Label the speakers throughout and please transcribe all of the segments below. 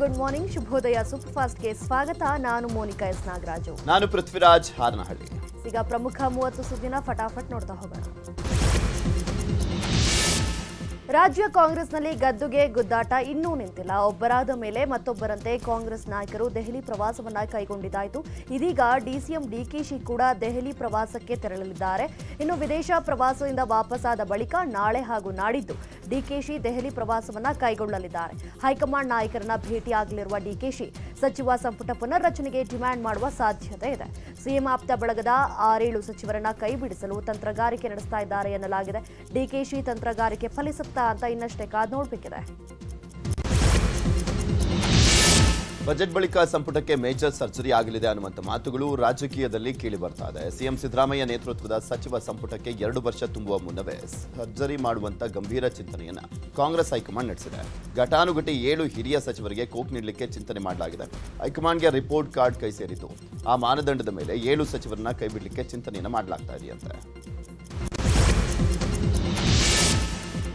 Speaker 1: Good morning. ಶುಭೋದಯ super ಫಾಸ್ಟ್ಗೆ ಸ್ವಾಗತ. ನಾನು ಮೋನಿಕಾ ಎಸ್ ನಾಗರಾಜು.
Speaker 2: ನಾನು ಪೃಥ್ವಿರಾಜ್ ಹಾರನಹಳ್ಳಿ.
Speaker 1: ಈಗ ಪ್ರಮುಖ ಮೂವತ್ತು ಸುದ್ದಿನ ಫಟಾಫಟ್ ನೋಡ್ತಾ ಹೋಗೋಣ. ರಾಜ್ಯ ಕಾಂಗ್ರೆಸ್ನಲ್ಲಿ ಗದ್ದುಗೆ, ಗುದ್ದಾಟ ಇನ್ನೂ ನಿಂತಿಲ್ಲ. ಒಬ್ಬರಾದ ಮೇಲೆ ಮತ್ತೊಬ್ಬರಂತೆ ಕಾಂಗ್ರೆಸ್ ನಾಯಕರು ದೆಹಲಿ ಪ್ರವಾಸವನ್ನ ಕೈಗೊಂಡಿದ್ದಾಯಿತು. ಇದೀಗ ಡಿಸಿಎಂ ಡಿಕೆಶಿ ಕೂಡ ದೆಹಲಿ ಪ್ರವಾಸಕ್ಕೆ ತೆರಳಲಿದ್ದಾರೆ. ಇನ್ನು ವಿದೇಶ ಪ್ರವಾಸದಿಂದ ವಾಪಸಾದ ಬಳಿಕ ನಾಳೆ ಹಾಗೂ ನಾಡಿದ್ದು ಡಿಕೆಶಿ ದೆಹಲಿ ಪ್ರವಾಸವನ್ನ ಕೈಗೊಳ್ಳಲಿದ್ದಾರೆ. ಹೈಕಮಾಂಡ್ ನಾಯಕರನ್ನ ಭೇಟಿಯಾಗಲಿರುವ ಡಿಕೆಶಿ ಸಚಿವ ಸಂಪುಟ ಪುನರ್ರಚನೆಗೆ ಡಿಮ್ಯಾಂಡ್ ಮಾಡುವ ಸಾಧ್ಯತೆ ಇದೆ. ಸಿಎಂ ಆಪ್ತ ಬಳಗದ ಆರೇಳು ಸಚಿವರನ್ನ ಕೈಬಿಡಿಸಲು ತಂತ್ರಗಾರಿಕೆ ನಡೆಸ್ತಾ ಇದ್ದಾರೆ ಎನ್ನಲಾಗಿದೆ. ಡಿಕೆಶಿ ತಂತ್ರಗಾರಿಕೆ ಫಲಿಸುತ್ತಾ ಅಂತ ಇನ್ನಷ್ಟೇ ಕಾದ್ ನೋಡ್ಬೇಕಿದೆ.
Speaker 2: ಬಜೆಟ್ ಬಳಿಕ ಸಂಪುಟಕ್ಕೆ ಮೇಜರ್ ಸರ್ಜರಿ ಆಗಲಿದೆ ಅನ್ನುವಂಥ ಮಾತುಗಳು ರಾಜಕೀಯದಲ್ಲಿ ಕೇಳಿ ಬರ್ತಾ ಇದೆ. ಸಿಎಂ ಸಿದ್ದರಾಮಯ್ಯ ನೇತೃತ್ವದ ಸಚಿವ ಸಂಪುಟಕ್ಕೆ ಎರಡು ವರ್ಷ ತುಂಬುವ ಮುನ್ನವೇ ಸರ್ಜರಿ ಮಾಡುವಂತ ಗಂಭೀರ ಚಿಂತನೆಯನ್ನ ಕಾಂಗ್ರೆಸ್ ಹೈಕಮಾಂಡ್ ನಡೆಸಿದೆ. ಘಟಾನುಘಟಿ ಏಳು ಹಿರಿಯ ಸಚಿವರಿಗೆ ಕೋಕ್ ನೀಡಲಿಕ್ಕೆ ಚಿಂತನೆ ಮಾಡಲಾಗಿದೆ. ಹೈಕಮಾಂಡ್ಗೆ ರಿಪೋರ್ಟ್ ಕಾರ್ಡ್ ಕೈ ಸೇರಿತು ಆ ಮಾನದಂಡದ ಮೇಲೆ ಏಳು ಸಚಿವರನ್ನ ಕೈಬಿಡಲಿಕ್ಕೆ ಚಿಂತನೆಯನ್ನ ಮಾಡಲಾಗ್ತಾ ಇದೆಯಂತೆ.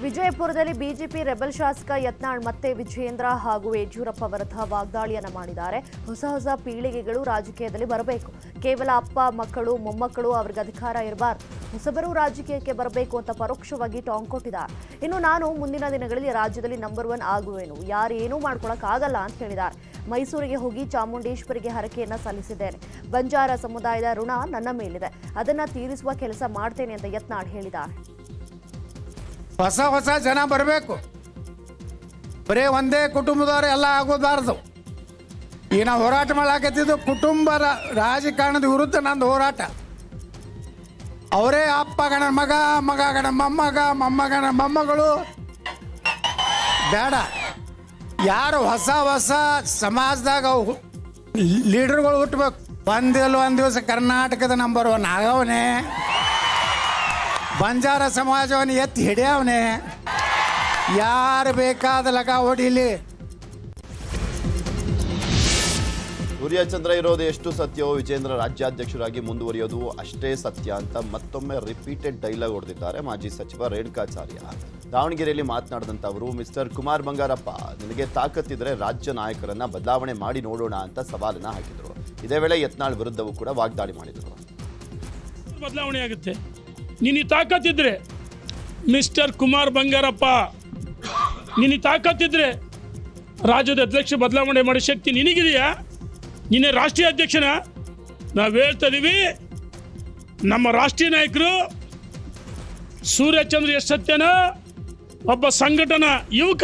Speaker 1: ವಿಜಯಪುರದಲ್ಲಿ ಬಿಜೆಪಿ ರೆಬಲ್ ಶಾಸಕ ಯತ್ನಾಳ್ ಮತ್ತೆ ವಿಜಯೇಂದ್ರ ಹಾಗೂ ಯಡಿಯೂರಪ್ಪ ವಿರುದ್ಧ ವಾಗ್ದಾಳಿಯನ್ನು ಮಾಡಿದ್ದಾರೆ. ಹೊಸ ಹೊಸ ಪೀಳಿಗೆಗಳು ರಾಜಕೀಯದಲ್ಲಿ ಬರಬೇಕು. ಕೇವಲ ಅಪ್ಪ, ಮಕ್ಕಳು, ಮೊಮ್ಮಕ್ಕಳು ಅವರಿಗೆ ಅಧಿಕಾರ ಇರಬಾರ್ದು. ಹೊಸಬರು ರಾಜಕೀಯಕ್ಕೆ ಬರಬೇಕು ಅಂತ ಪರೋಕ್ಷವಾಗಿ ಟಾಂಗ್ ಕೊಟ್ಟಿದ್ದಾರೆ. ಇನ್ನು ನಾನು ಮುಂದಿನ ದಿನಗಳಲ್ಲಿ ರಾಜ್ಯದಲ್ಲಿ ನಂಬರ್ ಒನ್ ಆಗುವೆನು. ಯಾರು ಏನೂ ಮಾಡ್ಕೊಳಕ್ ಆಗಲ್ಲ ಅಂತ ಹೇಳಿದ್ದಾರೆ. ಮೈಸೂರಿಗೆ ಹೋಗಿ ಚಾಮುಂಡೇಶ್ವರಿಗೆ ಹರಕೆಯನ್ನ ಸಲ್ಲಿಸಿದ್ದೇನೆ. ಬಂಜಾರ ಸಮುದಾಯದ ಋಣ ನನ್ನ ಮೇಲಿದೆ. ಅದನ್ನ ತೀರಿಸುವ ಕೆಲಸ ಮಾಡ್ತೇನೆ ಅಂತ ಯತ್ನಾಳ್ ಹೇಳಿದ್ದಾರೆ.
Speaker 3: ಹೊಸ ಹೊಸ ಜನ ಬರಬೇಕು. ಬರೀ ಒಂದೇ ಕುಟುಂಬದವ್ರು ಎಲ್ಲ ಆಗೋದಾರದು ಈಗ ನಾವು ಹೋರಾಟ ಮಾಡಾಕತ್ತಿದ್ದು ಕುಟುಂಬ ರಾಜಕಾರಣದ ವಿರುದ್ಧ ನಂದು ಹೋರಾಟ. ಅವರೇ ಅಪ್ಪ ಗಣ ಮಗ ಮಗ ಗಣ ಮೊಮ್ಮಗ ಮೊಮ್ಮಗಣ ಮೊಮ್ಮಗಳು. ಬೇಡ. ಯಾರು ಹೊಸ ಹೊಸ ಸಮಾಜದಾಗ ಲೀಡರ್ಗಳು ಹುಟ್ಟಬೇಕು ಒಂದಿಲ್ಲ ಒಂದು ದಿವಸ ಕರ್ನಾಟಕದ ನಂಬರ್ ಒನ್ ಆಗವನೇ. ಬಂಜಾರ ಸಮಾಜವನ್ನು ಎತ್ತಿ ಹಿಡಿಯವನೆ. ಯಾರು ಬೇಕಾದ ಲಗ ಹೊಡಿಲಿ
Speaker 2: ಸೂರ್ಯಚಂದ್ರ ಇರೋದು ಎಷ್ಟು ಸತ್ಯವೋ ವಿಜೇಂದ್ರ ರಾಜ್ಯಾಧ್ಯಕ್ಷರಾಗಿ ಮುಂದುವರಿಯೋದು ಅಷ್ಟೇ ಸತ್ಯ ಅಂತ ಮತ್ತೊಮ್ಮೆ ರಿಪೀಟೆಡ್ ಡೈಲಾಗ್ ಹೊಡೆದಿದ್ದಾರೆ ಮಾಜಿ ಸಚಿವ ರೇಣುಕಾಚಾರ್ಯ. ದಾವಣಗೆರೆಯಲ್ಲಿ ಮಾತನಾಡಿದಂಥ ಅವರು ಮಿಸ್ಟರ್ ಕುಮಾರ್ ಬಂಗಾರಪ್ಪ ನಿನಗೆ ತಾಕತ್ತಿದ್ರೆ ರಾಜ್ಯ ನಾಯಕರನ್ನ ಬದಲಾವಣೆ ಮಾಡಿ ನೋಡೋಣ ಅಂತ ಸವಾಲನ್ನ ಹಾಕಿದರು. ಇದೇ ವೇಳೆ ಯತ್ನಾಳ್ ವಿರುದ್ಧವೂ ಕೂಡ ವಾಗ್ದಾಳಿ ಮಾಡಿದರು.
Speaker 4: ಬದಲಾವಣೆ ಆಗುತ್ತೆ. ನಿನ್ನ ತಾಕತ್ತಿದ್ರೆ ಮಿಸ್ಟರ್ ಕುಮಾರ್ ಬಂಗಾರಪ್ಪ, ನಿನ್ನ ತಾಕತ್ತಿದ್ರೆ ರಾಜ್ಯದ ಅಧ್ಯಕ್ಷ ಬದಲಾವಣೆ ಮಾಡೋ ಶಕ್ತಿ ನಿನಗಿದೆಯಾ? ನಿನ್ನೆ ರಾಷ್ಟ್ರೀಯ ಅಧ್ಯಕ್ಷನ ನಾವು ಹೇಳ್ತಾ ಇದೀವಿ. ನಮ್ಮ ರಾಷ್ಟ್ರೀಯ ನಾಯಕರು ಸೂರ್ಯಚಂದ್ರ ಎಸ್ ಸತ್ಯನ ಒಬ್ಬ ಸಂಘಟನಾ ಯುವಕ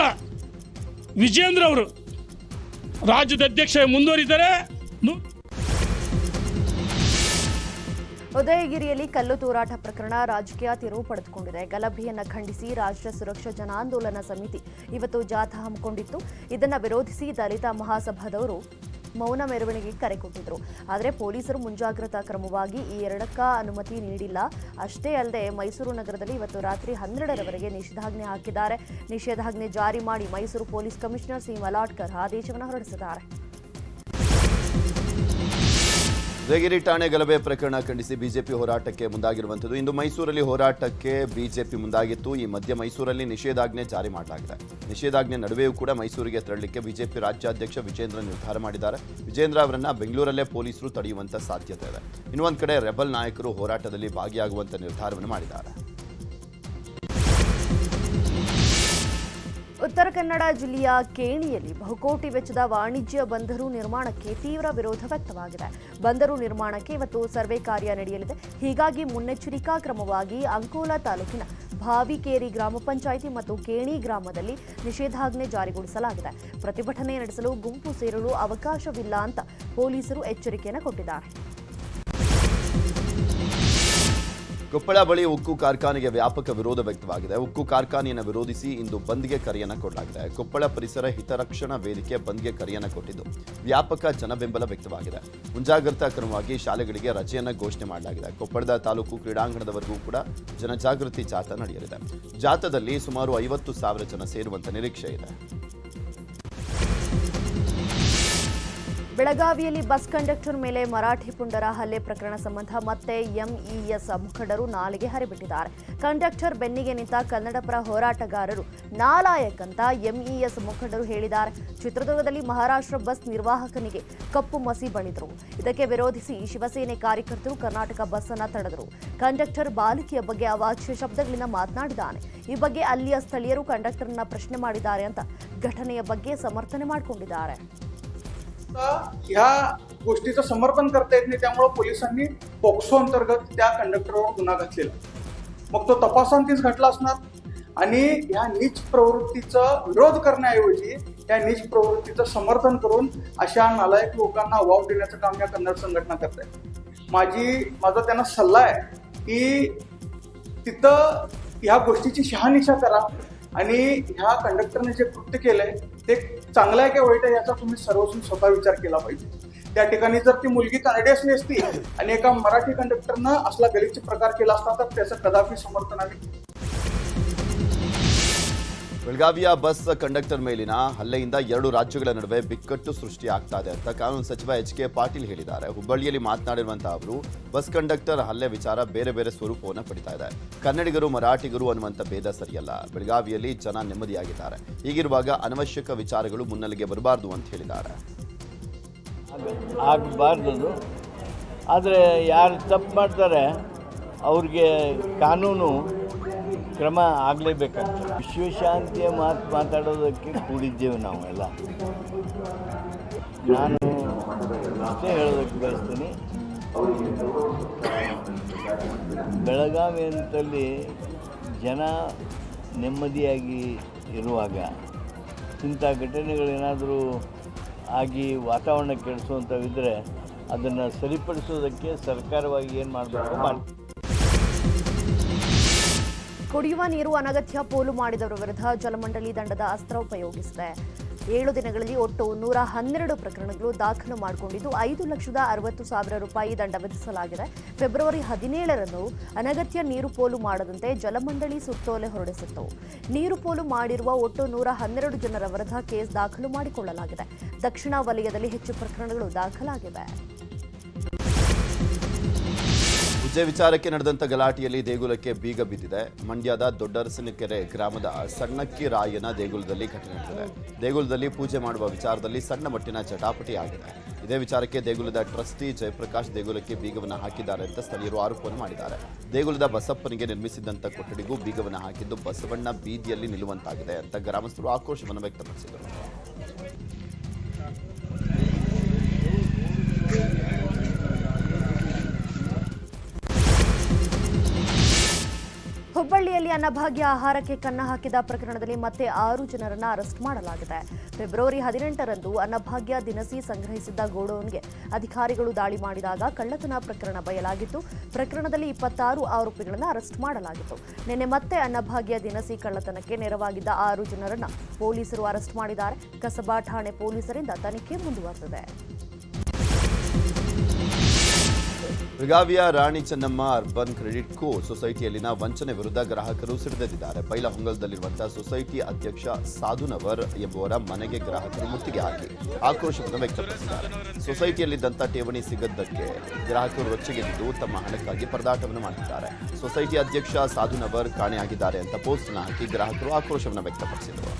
Speaker 4: ವಿಜೇಂದ್ರ ಅವರು ರಾಜ್ಯದ ಅಧ್ಯಕ್ಷ ಮುಂದುವರಿದ್ದಾರೆ
Speaker 1: ಉದಯಗಿರಿಯಲ್ಲಿ ಕಲ್ಲು ತೂರಾಟ ಪ್ರಕರಣ ರಾಜಕೀಯ ತಿರುವು ಪಡೆದುಕೊಂಡಿದೆ. ಗಲಭೆಯನ್ನು ಖಂಡಿಸಿ ರಾಷ್ಟ್ರ ಸುರಕ್ಷಾ ಜನಾಂದೋಲನ ಸಮಿತಿ ಇವತ್ತು ಜಾಥಾ ಹಮ್ಮಿಕೊಂಡಿತ್ತು. ಇದನ್ನು ವಿರೋಧಿಸಿ ದಲಿತ ಮಹಾಸಭಾದವರು ಮೌನ ಮೆರವಣಿಗೆ ಕರೆ ಕೊಟ್ಟಿದ್ರು. ಆದರೆ ಪೊಲೀಸರು ಮುಂಜಾಗ್ರತಾ ಕ್ರಮವಾಗಿ ಈ ಎರಡಕ್ಕ ಅನುಮತಿ ನೀಡಿಲ್ಲ. ಅಷ್ಟೇ ಅಲ್ಲದೆ ಮೈಸೂರು ನಗರದಲ್ಲಿ ಇವತ್ತು ರಾತ್ರಿ ಹನ್ನೆರಡರವರೆಗೆ ನಿಷೇಧಾಜ್ಞೆ ಹಾಕಿದ್ದಾರೆ. ನಿಷೇಧಾಜ್ಞೆ ಜಾರಿ ಮಾಡಿ Mysuru police commissioner C Malatkar ಆದೇಶವನ್ನು ಹೊರಡಿಸಿದ್ದಾರೆ.
Speaker 2: ಉದಯಗಿರಿ ಠಾಣೆ ಗಲಭೆ ಪ್ರಕರಣ ಖಂಡಿಸಿ ಬಿಜೆಪಿ ಹೋರಾಟಕ್ಕೆ ಮುಂದಾಗಿರುವಂಥದ್ದು. ಇಂದು ಮೈಸೂರಲ್ಲಿ ಹೋರಾಟಕ್ಕೆ ಬಿಜೆಪಿ ಮುಂದಾಗಿತ್ತು. ಈ ಮಧ್ಯೆ ಮೈಸೂರಲ್ಲಿ ನಿಷೇಧಾಜ್ಞೆ ಜಾರಿ ಮಾಡಲಾಗಿದೆ. ನಿಷೇಧಾಜ್ಞೆ ನಡುವೆಯೂ ಕೂಡ ಮೈಸೂರಿಗೆ ತೆರಳಲಿಕ್ಕೆ ಬಿಜೆಪಿ ರಾಜ್ಯಾಧ್ಯಕ್ಷ ವಿಜೇಂದ್ರ ನಿರ್ಧಾರ ಮಾಡಿದ್ದಾರೆ. ವಿಜೇಂದ್ರ ಅವರನ್ನ ಬೆಂಗಳೂರಲ್ಲೇ ಪೊಲೀಸರು ತಡೆಯುವಂತ ಸಾಧ್ಯತೆ ಇದೆ. ಇನ್ನೊಂದು ಕಡೆ ರೆಬಲ್ ನಾಯಕರು ಹೋರಾಟದಲ್ಲಿ ಭಾಗಿಯಾಗುವಂತ ನಿರ್ಧಾರವನ್ನು ಮಾಡಿದ್ದಾರೆ.
Speaker 1: ಉತ್ತರ ಕನ್ನಡ ಜಿಲ್ಲೆಯ ಕೇಣಿಯಲ್ಲಿ ಬಹುಕೋಟಿ ವೆಚ್ಚದ ವಾಣಿಜ್ಯ ಬಂದರು ನಿರ್ಮಾಣಕ್ಕೆ ತೀವ್ರ ವಿರೋಧ ವ್ಯಕ್ತವಾಗಿದೆ. ಬಂದರು ನಿರ್ಮಾಣಕ್ಕೆ ಇವತ್ತು ಸರ್ವೆ ಕಾರ್ಯ ನಡೆಯಲಿದೆ. ಹೀಗಾಗಿ ಮುನ್ನೆಚ್ಚರಿಕಾ ಕ್ರಮವಾಗಿ ಅಂಕೋಲಾ ತಾಲೂಕಿನ ಭಾವಿಕೇರಿ ಗ್ರಾಮ ಪಂಚಾಯಿತಿ ಮತ್ತು ಕೇಣಿ ಗ್ರಾಮದಲ್ಲಿ ನಿಷೇಧಾಜ್ಞೆ ಜಾರಿಗೊಳಿಸಲಾಗಿದೆ. ಪ್ರತಿಭಟನೆ ನಡೆಸಲು ಗುಂಪು ಸೇರಲು ಅವಕಾಶವಿಲ್ಲ ಅಂತ ಪೊಲೀಸರು ಎಚ್ಚರಿಕೆಯನ್ನು ಕೊಟ್ಟಿದ್ದಾರೆ.
Speaker 2: ಕೊಪ್ಪಳ ಬಳಿ ಉಕ್ಕು ಕಾರ್ಖಾನೆಗೆ ವ್ಯಾಪಕ ವಿರೋಧ ವ್ಯಕ್ತವಾಗಿದೆ. ಉಕ್ಕು ಕಾರ್ಖಾನೆಯನ್ನು ವಿರೋಧಿಸಿ ಇಂದು ಬಂದ್ಗೆ ಕರೆಯನ್ನು ಕೊಡಲಾಗಿದೆ. ಕೊಪ್ಪಳ ಪರಿಸರ ಹಿತರಕ್ಷಣಾ ವೇದಿಕೆ ಬಂದ್ಗೆ ಕರೆಯನ್ನು ಕೊಟ್ಟಿದ್ದು ವ್ಯಾಪಕ ಜನಬೆಂಬಲ ವ್ಯಕ್ತವಾಗಿದೆ. ಮುಂಜಾಗ್ರತಾ ಕ್ರಮವಾಗಿ ಶಾಲೆಗಳಿಗೆ ರಜೆಯನ್ನು ಘೋಷಣೆ ಮಾಡಲಾಗಿದೆ. ಕೊಪ್ಪಳದ ತಾಲೂಕು ಕ್ರೀಡಾಂಗಣದವರೆಗೂ ಕೂಡ ಜನಜಾಗೃತಿ ಜಾಥಾ ನಡೆಯಲಿದೆ. ಜಾಥಾದಲ್ಲಿ ಸುಮಾರು ಐವತ್ತು ಸಾವಿರ ಜನ ಸೇರುವಂತ ನಿರೀಕ್ಷೆ ಇದೆ.
Speaker 1: ಬೆಳಗಾವಿಯಲ್ಲಿ ಬಸ್ ಕಂಡಕ್ಟರ್ ಮೇಲೆ ಮರಾಠಿ ಪುಂಡರ ಹಲ್ಲೆ ಪ್ರಕರಣ ಸಂಬಂಧ ಮತ್ತೆ ಎಂಇಎಸ್ ಮುಖಂಡರು ನಾಲಿಗೆ ಹರಿಬಿಟ್ಟಿದ್ದಾರೆ. ಕಂಡಕ್ಟರ್ ಬೆನ್ನಿಗೆ ನಿಂತ ಕನ್ನಡಪರ ಹೋರಾಟಗಾರರು ನಾಲಾಯಕ್ ಅಂತ ಎಂಇಎಸ್ ಮುಖಂಡರು ಹೇಳಿದ್ದಾರೆ. ಚಿತ್ರದುರ್ಗದಲ್ಲಿ ಮಹಾರಾಷ್ಟ್ರ ಬಸ್ ನಿರ್ವಾಹಕನಿಗೆ ಕಪ್ಪು ಮಸಿ ಬಳಿದರು ಇದಕ್ಕೆ ವಿರೋಧಿಸಿ ಶಿವಸೇನೆ ಕಾರ್ಯಕರ್ತರು ಕರ್ನಾಟಕ ಬಸ್ ಅನ್ನ ತಡೆದರು. ಕಂಡಕ್ಟರ್ ಬಾಲಿಕೆಯ ಬಗ್ಗೆ ಅವಾಚ್ಯ ಶಬ್ದಗಳಿಂದ ಮಾತನಾಡಿದ್ದಾನೆ. ಈ ಬಗ್ಗೆ ಅಲ್ಲಿಯ ಸ್ಥಳೀಯರು ಕಂಡಕ್ಟರ್ನ ಪ್ರಶ್ನೆ ಮಾಡಿದ್ದಾರೆ ಅಂತ ಘಟನೆಯ ಬಗ್ಗೆ ಸಮರ್ಥನೆ ಮಾಡಿಕೊಂಡಿದ್ದಾರೆ.
Speaker 5: ह्या गोष्टीचं समर्थन करता येत नाही त्यामुळे पोलिसांनी पोक्सो अंतर्गत त्या कंडक्टरवर गुन्हा घातलेला. मग तो तपासांतीच घटला असणार. आणि ह्या नीच प्रवृत्तीचा विरोध करण्याऐवजी त्या नीच प्रवृत्तीचं समर्थन करून अशा नालायक लोकांना वाव देण्याचं काम या कन्नड संघटना करत आहे माझी माझा त्यांना सल्ला आहे की तिथं ह्या गोष्टीची शहानिशा करा. आणि ह्या कंडक्टरने जे कृत्य केलंय ते चांगला आहे की वाईट आहे याचा तुम्ही सर्वसून स्वतः विचार केला पाहिजे. त्या ठिकाणी जर ती मुलगी कार्डियस नेसती आणि एका मराठी कंडक्टरनं असला गलिच्छ प्रकार केला असता तर त्याचं कदापि समर्थन आम्ही
Speaker 2: ಬೆಳಗಾವಿಯ ಬಸ್ ಕಂಡಕ್ಟರ್ ಮೇಲಿನ ಹಲ್ಲೆಯಿಂದ ಎರಡು ರಾಜ್ಯಗಳ ನಡುವೆ ಬಿಕ್ಕಟ್ಟು ಸೃಷ್ಟಿಯಾಗ್ತಾ ಇದೆ ಅಂತ ಕಾನೂನು ಸಚಿವ ಎಚ್ ಕೆ ಪಾಟೀಲ್ ಹೇಳಿದ್ದಾರೆ. ಹುಬ್ಬಳ್ಳಿಯಲ್ಲಿ ಮಾತನಾಡಿರುವಂತಹ ಅವರು, ಬಸ್ ಕಂಡಕ್ಟರ್ ಹಲ್ಲೆ ವಿಚಾರ ಬೇರೆ ಬೇರೆ ಸ್ವರೂಪವನ್ನು ಪಡಿತಾ ಇದೆ. ಕನ್ನಡಿಗರು, ಮರಾಠಿಗರು ಅನ್ನುವಂಥ ಭೇದ ಸರಿಯಲ್ಲ. ಬೆಳಗಾವಿಯಲ್ಲಿ ಜನ ನೆಮ್ಮದಿಯಾಗಿದ್ದಾರೆ. ಹೀಗಿರುವಾಗ ಅನವಶ್ಯಕ ವಿಚಾರಗಳು ಮುನ್ನೆಲೆಗೆ ಬರಬಾರದು ಅಂತ ಹೇಳಿದ್ದಾರೆ.
Speaker 6: ಆಗಬಾರ್ದು. ಆದರೆ ಯಾರು ತಪ್ಪು ಮಾಡ್ತಾರೆ, ಅವ್ರಿಗೆ ಕಾನೂನು ಕ್ರಮ ಆಗಲೇಬೇಕಾಗ್ತದೆ ವಿಶ್ವಶಾಂತಿಯ ಮಾತು ಮಾತಾಡೋದಕ್ಕೆ ಕೂಡಿದ್ದೇವೆ ನಾವೆಲ್ಲ ನಾನು ಅಷ್ಟೇ ಹೇಳೋದಕ್ಕೆ ಬಯಸ್ತೀನಿ. ಬೆಳಗಾವಿ ಅಂತಲ್ಲಿ ಜನ ನೆಮ್ಮದಿಯಾಗಿ ಇರುವಾಗ, ಇಂಥ ಘಟನೆಗಳೇನಾದರೂ ಆಗಿ ವಾತಾವರಣ ಕೆಡಿಸುವಂಥವಿದ್ದರೆ ಅದನ್ನು ಸರಿಪಡಿಸೋದಕ್ಕೆ ಸರ್ಕಾರವಾಗಿ ಏನು ಮಾಡಬೇಕು ಮಾಡಿ
Speaker 1: ಕುಡಿಯುವ ನೀರು ಅನಗತ್ಯ ಪೋಲು ಮಾಡಿದವರ ವಿರುದ್ಧ ಜಲಮಂಡಳಿ ದಂಡದ ಅಸ್ತ್ರ ಉಪಯೋಗಿಸಿದೆ. ಏಳು ದಿನಗಳಲ್ಲಿ ಒಟ್ಟು ನೂರ ಹನ್ನೆರಡು ಪ್ರಕರಣಗಳು ದಾಖಲು ಮಾಡಿಕೊಂಡಿದ್ದು ಐದು ಲಕ್ಷದ ಅರವತ್ತು ಸಾವಿರ ರೂಪಾಯಿ ದಂಡ ವಿಧಿಸಲಾಗಿದೆ. ಫೆಬ್ರವರಿ ಹದಿನೇಳರಂದು ಅನಗತ್ಯ ನೀರು ಪೋಲು ಮಾಡದಂತೆ ಜಲಮಂಡಳಿ ಸುತ್ತೋಲೆ ಹೊರಡಿಸಿತ್ತು. ನೀರು ಪೋಲು ಮಾಡಿರುವ ಒಟ್ಟು ನೂರ ಹನ್ನೆರಡು ಜನರ ವಿರುದ್ಧ ಕೇಸ್ ದಾಖಲು ಮಾಡಿಕೊಳ್ಳಲಾಗಿದೆ. ದಕ್ಷಿಣ ವಲಯದಲ್ಲಿ ಹೆಚ್ಚು ಪ್ರಕರಣಗಳು ದಾಖಲಾಗಿವೆ.
Speaker 2: ಹುದ್ದೆ ವಿಚಾರಕ್ಕೆ ನಡೆದಂತ ಗಲಾಟೆಯಲ್ಲಿ ದೇಗುಲಕ್ಕೆ ಬೀಗ ಬಿದ್ದಿದೆ. ಮಂಡ್ಯದ ದೊಡ್ಡರಸನಕೆರೆ ಗ್ರಾಮದ ಸಣ್ಣಕ್ಕಿ ರಾಯನ ದೇಗುಲದಲ್ಲಿ ಘಟನೆ ನಡೆದಿದೆ. ದೇಗುಲದಲ್ಲಿ ಪೂಜೆ ಮಾಡುವ ವಿಚಾರದಲ್ಲಿ ಸಣ್ಣ ಮಟ್ಟಿನ ಚಟಾಪಟಿ ಆಗಿದೆ. ಇದೇ ವಿಚಾರಕ್ಕೆ ದೇಗುಲದ ಟ್ರಸ್ಟಿ ಜಯಪ್ರಕಾಶ್ ದೇಗುಲಕ್ಕೆ ಬೀಗವನ್ನು ಹಾಕಿದ್ದಾರೆ ಅಂತ ಸ್ಥಳೀಯರು ಆರೋಪವನ್ನು ಮಾಡಿದ್ದಾರೆ. ದೇಗುಲದ ಬಸಪ್ಪನಿಗೆ ನಿರ್ಮಿಸಿದಂಥ ಕೊಠಡಿಗೂ ಬೀಗವನ್ನು ಹಾಕಿದ್ದು ಬಸವಣ್ಣ ಬೀದಿಯಲ್ಲಿ ನಿಲ್ಲುವಂತಾಗಿದೆ ಅಂತ ಗ್ರಾಮಸ್ಥರು ಆಕ್ರೋಶವನ್ನು ವ್ಯಕ್ತಪಡಿಸಿದರು.
Speaker 1: ಹುಬ್ಬಳ್ಳಿಯಲ್ಲಿ ಅನ್ನಭಾಗ್ಯ ಆಹಾರಕ್ಕೆ ಕನ್ನ ಹಾಕಿದ ಪ್ರಕರಣದಲ್ಲಿ ಮತ್ತೆ ಆರು ಜನರನ್ನು ಅರೆಸ್ಟ್ ಮಾಡಲಾಗಿದೆ. ಫೆಬ್ರವರಿ ಹದಿನೆಂಟರಂದು ಅನ್ನಭಾಗ್ಯ ದಿನಸಿ ಸಂಗ್ರಹಿಸಿದ್ದ ಗೋಡೌನ್ಗೆ ಅಧಿಕಾರಿಗಳು ದಾಳಿ ಮಾಡಿದಾಗ ಕಳ್ಳತನ ಪ್ರಕರಣ ಬಯಲಾಗಿತ್ತು. ಪ್ರಕರಣದಲ್ಲಿ ಇಪ್ಪತ್ತಾರು ಆರೋಪಿಗಳನ್ನು ಅರೆಸ್ಟ್ ಮಾಡಲಾಗಿತ್ತು. ನಿನ್ನೆ ಮತ್ತೆ ಅನ್ನಭಾಗ್ಯ ದಿನಸಿ ಕಳ್ಳತನಕ್ಕೆ ನೆರವಾಗಿದ್ದ ಆರು ಜನರನ್ನು ಪೊಲೀಸರು ಅರೆಸ್ಟ್ ಮಾಡಿದ್ದಾರೆ. ಕಸಬಾ ಠಾಣೆ ಪೊಲೀಸರಿಂದ ತನಿಖೆ ಮುಂದುವರೆದಿದೆ.
Speaker 2: ಬೆಳಗಾವಿಯ Rani Chennamma urban credit co ಸೊಸೈಟಿಯಲ್ಲಿನ ವಂಚನೆ ವಿರುದ್ಧ ಗ್ರಾಹಕರು ಸಿಡಿದೆದ್ದಿದ್ದಾರೆ. ಬೈಲಹೊಂಗಲದಲ್ಲಿರುವಂತಹ ಸೊಸೈಟಿ ಅಧ್ಯಕ್ಷ ಸಾಧುನವರ್ ಎಂಬುವರ ಮನೆಗೆ ಗ್ರಾಹಕರು ಮುತ್ತಿಗೆ ಹಾಕಿ ಆಕ್ರೋಶವನ್ನು ವ್ಯಕ್ತಪಡಿಸಿದ್ದಾರೆ. ಸೊಸೈಟಿಯಲ್ಲಿದ್ದಂಥ ಠೇವಣಿ ಸಿಗದ್ದಕ್ಕೆ ಗ್ರಾಹಕರು ರೊಚ್ಚಿಗೆದ್ದು ತಮ್ಮ ಹಣಕ್ಕಾಗಿ ಪರದಾಟವನ್ನು ಮಾಡಿದ್ದಾರೆ. ಸೊಸೈಟಿ ಅಧ್ಯಕ್ಷ ಸಾಧುನವರ್ ಕಾಣೆಯಾಗಿದ್ದಾರೆ ಅಂತ ಪೋಸ್ಟ್ ಅನ್ನು ಹಾಕಿ ಗ್ರಾಹಕರು ಆಕ್ರೋಶವನ್ನು ವ್ಯಕ್ತಪಡಿಸಿದರು.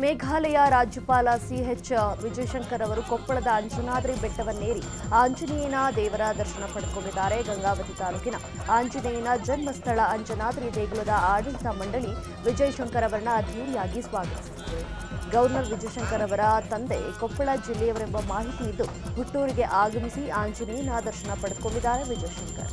Speaker 1: ಮೇಘಾಲಯ ರಾಜ್ಯಪಾಲ ಸಿಎಚ್ ವಿಜಯಶಂಕರ್ ಅವರು ಕೊಪ್ಪಳದ ಅಂಜನಾದ್ರಿ ಬೆಟ್ಟವನ್ನೇರಿ ಆಂಜನೇಯನ ದೇವರ ದರ್ಶನ ಪಡೆದುಕೊಂಡಿದ್ದಾರೆ ಗಂಗಾವತಿ ತಾಲೂಕಿನ ಆಂಜನೇಯನ ಜನ್ಮಸ್ಥಳ ಅಂಜನಾದ್ರಿ ದೇಗುಲದ ಆಡಳಿತ ಮಂಡಳಿ ವಿಜಯಶಂಕರ್ ಅವರನ್ನ ಅದ್ಧೂರಿಯಾಗಿ ಸ್ವಾಗತಿಸಿದೆ. ಗವರ್ನರ್ ವಿಜಯಶಂಕರ್ ಅವರ ತಂದೆ ಕೊಪ್ಪಳ ಜಿಲ್ಲೆಯವರೆಂಬ ಮಾಹಿತಿ ಇದ್ದು, ಹುಟ್ಟೂರಿಗೆ ಆಗಮಿಸಿ ಆಂಜನೇಯನ ದರ್ಶನ ಪಡೆದುಕೊಂಡಿದ್ದಾರೆ ವಿಜಯಶಂಕರ್.